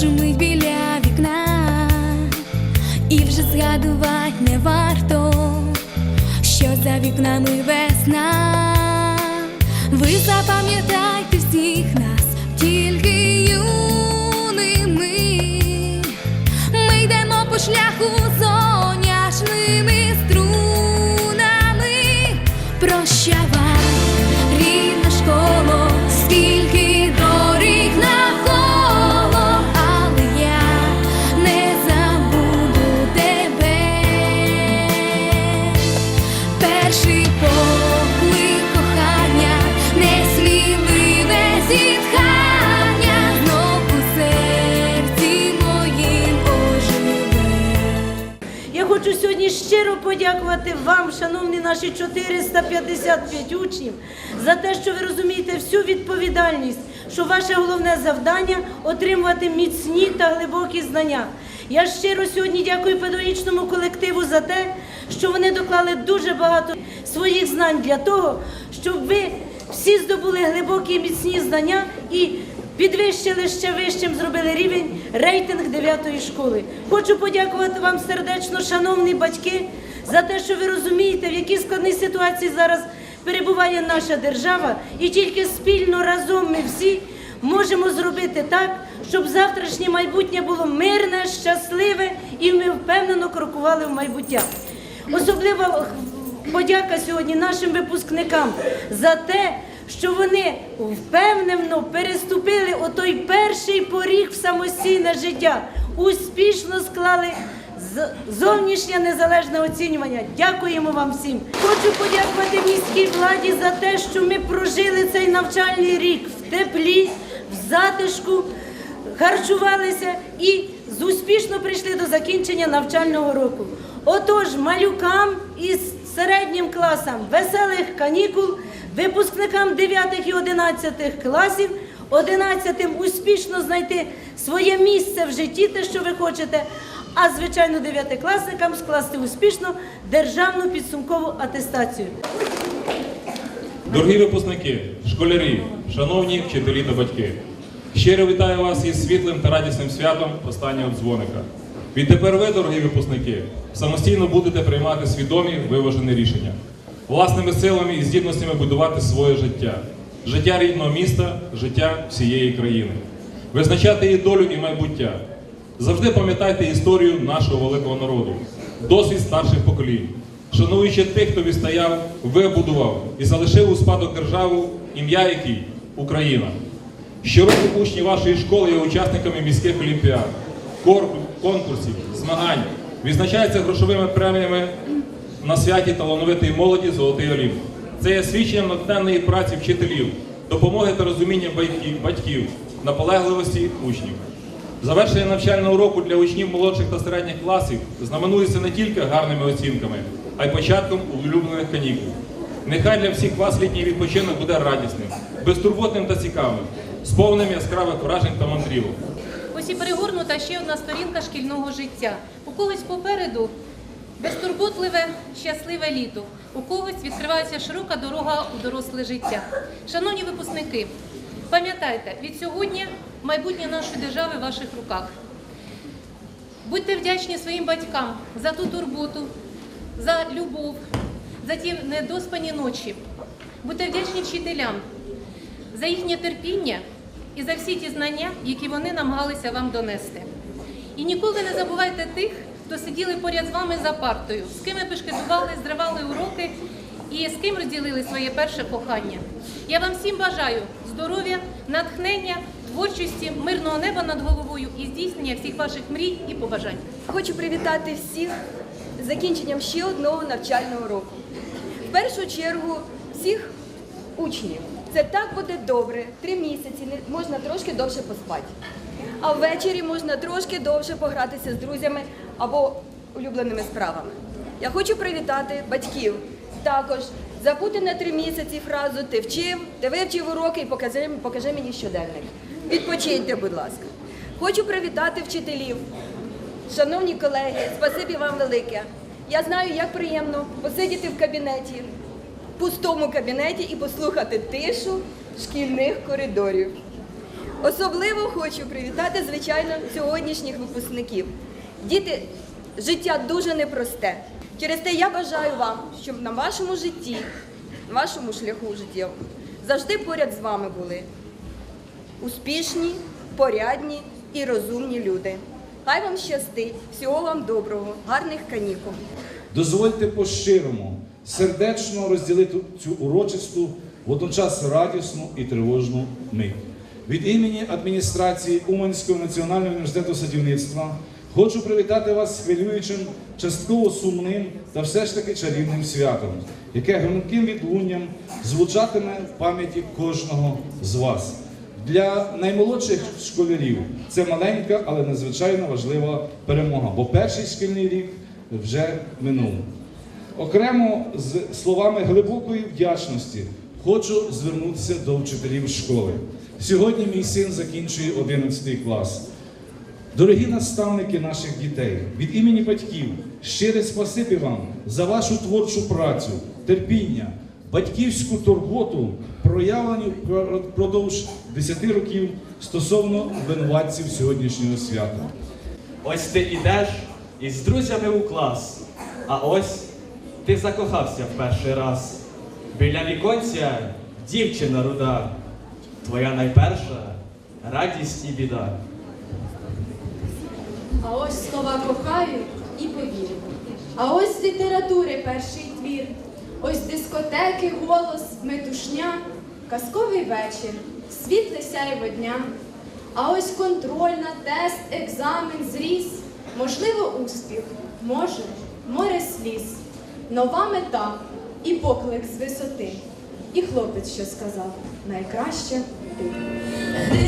шумить біля вікна, і вже згадувати не варто, що за вікнами весна. Ви запам'ятайте всіх нас, щиро подякувати вам, шановні наші 455 учнів, за те, що ви розумієте всю відповідальність, що ваше головне завдання отримувати міцні та глибокі знання. Я щиро сьогодні дякую педагогічному колективу за те, що вони доклали дуже багато своїх знань для того, щоб ви всі здобули глибокі міцні знання і підвищили ще вищим, зробили рівень рейтинг 9 школи. Хочу подякувати вам сердечно, шановні батьки, за те, що ви розумієте, в якій складній ситуації зараз перебуває наша держава, і тільки спільно разом ми всі можемо зробити так, щоб завтрашнє майбутнє було мирне, щасливе, і ми впевнено крокували в майбуття. Особлива подяка сьогодні нашим випускникам за те, що вони впевнено переступили отой перший поріг в самостійне життя, успішно склали зовнішнє незалежне оцінювання. Дякуємо вам всім. Хочу подякувати міській владі за те, що ми прожили цей навчальний рік в теплі, в затишку, харчувалися і успішно прийшли до закінчення навчального року. Отож, малюкам із середнім класам веселих канікул, випускникам 9 і 11 класів, 11 успішно знайти своє місце в житті, те, що ви хочете. А звичайно, дев'ятикласникам скласти успішно державну підсумкову атестацію. Дорогі випускники, школярі, шановні вчителі та батьки, щиро вітаю вас із світлим та радісним святом останнього дзвоника. Відтепер ви, дорогі випускники, самостійно будете приймати свідомі виважені рішення, власними силами і здібностями будувати своє життя, життя рідного міста, життя всієї країни, визначати її долю і майбуття. Завжди пам'ятайте історію нашого великого народу, досвід старших поколінь, шануючи тих, хто відстояв, вибудував і залишив у спадок державу, ім'я якій Україна. Щороку учні вашої школи є учасниками міських олімпіад, конкурсів, змагань, відзначаються грошовими преміями на святі талановитої молоді Золотий Олімп. Це є свідченням натхненної праці вчителів, допомоги та розуміння батьків, наполегливості учнів. Завершення навчального року для учнів молодших та середніх класів знаменується не тільки гарними оцінками, а й початком улюблених канікул. Нехай для всіх вас літній відпочинок буде радісним, безтурботним та цікавим, сповненим яскравих вражень та мандрівок. Ось і перегорнута ще одна сторінка шкільного життя. У когось попереду безтурботливе, щасливе літо, у когось відкривається широка дорога у доросле життя. Шановні випускники, пам'ятайте, від сьогодні майбутнє нашої держави в ваших руках. Будьте вдячні своїм батькам за ту турботу, за любов, за ті недоспані ночі. Будьте вдячні вчителям за їхнє терпіння і за всі ті знання, які вони намагалися вам донести. І ніколи не забувайте тих, хто сиділи поряд з вами за партою, з ким ви бешкетували, зривали уроки і з ким розділили своє перше кохання. Я вам всім бажаю здоров'я, натхнення, творчості, мирного неба над головою і здійснення всіх ваших мрій і побажань. Хочу привітати всіх з закінченням ще одного навчального року. В першу чергу всіх учнів. Це так буде добре. Три місяці можна трошки довше поспати. А ввечері можна трошки довше погратися з друзями або улюбленими справами. Я хочу привітати батьків. Також забути на три місяці фразу Ти вчив, ти вивчив уроки і покажи, покажи мені щоденник. Відпочиньте, будь ласка. Хочу привітати вчителів. Шановні колеги, спасибі вам велике. Я знаю, як приємно посидіти в кабінеті, пустому кабінеті і послухати тишу шкільних коридорів. Особливо хочу привітати, звичайно, сьогоднішніх випускників. Діти, життя дуже непросте. Через те я бажаю вам, щоб на вашому житті, на вашому шляху життєвому, завжди поряд з вами були успішні, порядні і розумні люди. Хай вам щастить, всього вам доброго, гарних канікул. Дозвольте по-щирому, сердечно розділити цю урочисту, водночас радісну і тривожну мить. Від імені адміністрації Уманського національного університету садівництва хочу привітати вас з хвилюючим, частково сумним та все ж таки чарівним святом, яке громким відлунням звучатиме в пам'яті кожного з вас. Для наймолодших школярів це маленька, але надзвичайно важлива перемога, бо перший шкільний рік вже минув. Окремо з словами глибокої вдячності хочу звернутися до вчителів школи. Сьогодні мій син закінчує 11 клас. Дорогі наставники наших дітей, від імені батьків щире спасибі вам за вашу творчу працю, терпіння, батьківську турботу, проявлені впродовж 10 років стосовно винуватців сьогоднішнього свята. Ось ти ідеш із друзями у клас, а ось ти закохався в перший раз. Біля віконця дівчина руда, твоя найперша радість і біда. А ось слова кохаю і повірю. А ось літератури перший твір. Ось дискотеки, голос, метушня, казковий вечір, світле сяйво дня. А ось контрольна, тест, екзамен, зріс. Можливо, успіх, може, море сліз. Нова мета і поклик з висоти. І хлопець, що сказав, найкраще ти.